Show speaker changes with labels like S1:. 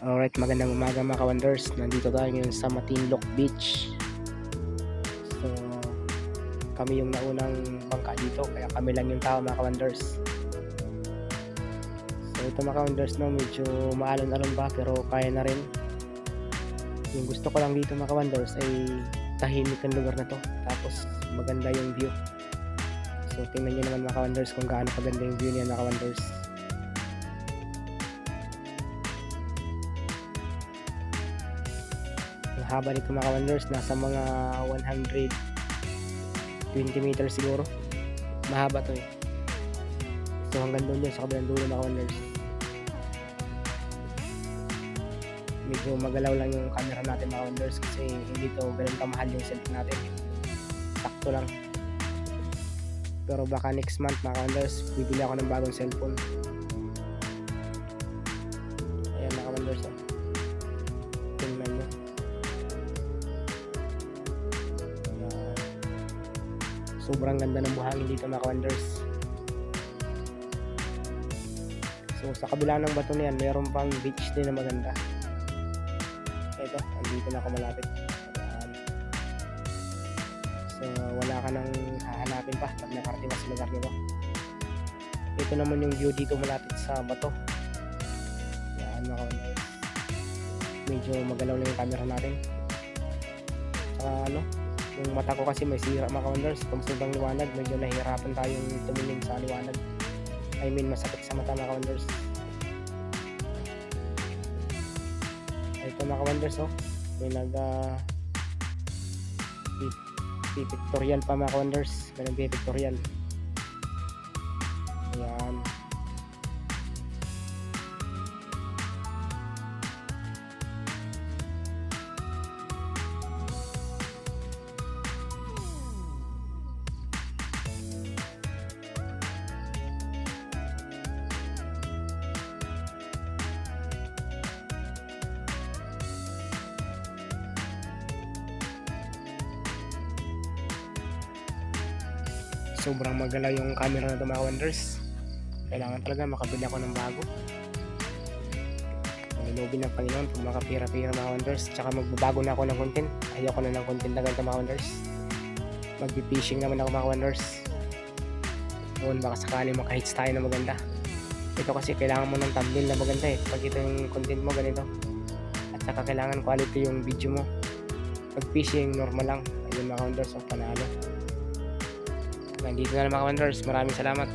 S1: Alright, magandang umaga mga ka-wonders. Nandito tayo ngayon sa Matinloc Beach. So, kami yung naunang bangka dito, kaya kami lang yung tao mga ka-wonders. So, ito mga ka-wonders, no, medyo maalon-alon ba, pero kaya na rin. Yung gusto ko lang dito mga ka-wonders ay tahimik ang lugar na to. Tapos, maganda yung view. So, tingnan nyo naman mga ka-wonders kung gaano kaganda yung view niya mga ka-wonders. Haba nito mga ka-wonders, nasa mga 120 meters siguro. Mahaba to eh. So hanggang doon yun sa kabilang dulo mga ka-wonders. Medyo magalaw lang yung camera natin mga ka-wonders kasi hindi to ganun kamahal yung cellphone natin. Sakto lang. Pero baka next month mga ka-wonders, bibili ako ng bagong cellphone. Ayan mga ka-wonders. Oh. Sobrang ganda ng buhangin dito mga ka-wonders. So sa kabila ng bato na yan, mayroon pang beach din na maganda. Ito, andito na ako malapit. So wala ka nang hahanapin pa pag nakarating ka sa lugar nito. Ito naman yung view dito malapit sa bato. Yan mga ka-wonders. Medyo magalaw lang yung camera natin. Saka ano, yung mata ko kasi may sira mga ka-wonders. Pag sobrang liwanag, medyo nahihirapan tayong tumingin sa liwanag. I mean, masakit sa mata mga ka-wonders. Ito mga ka-wonders, oh. May nag uh, pictorial pa mga ka-wonders. May nag-pictorial. Sobrang magalaw yung camera na ito mga wonders. Kailangan talaga makabili ako ng bago. Nilobin ng Panginoon kung makapira-pira mga wonders. Tsaka magbabago na ako ng content. Ayoko na ng content na ganito mga wonders. Magbi-fishing naman ako mga wonders. Noon baka sakali makahits tayo na maganda. Ito kasi kailangan mo ng thumbnail na maganda eh. Pag ito yung content mo ganito. At saka kailangan quality yung video mo. Pag fishing normal lang. Ayun mga wonders of panalo nandito na lang mga wonders maraming salamat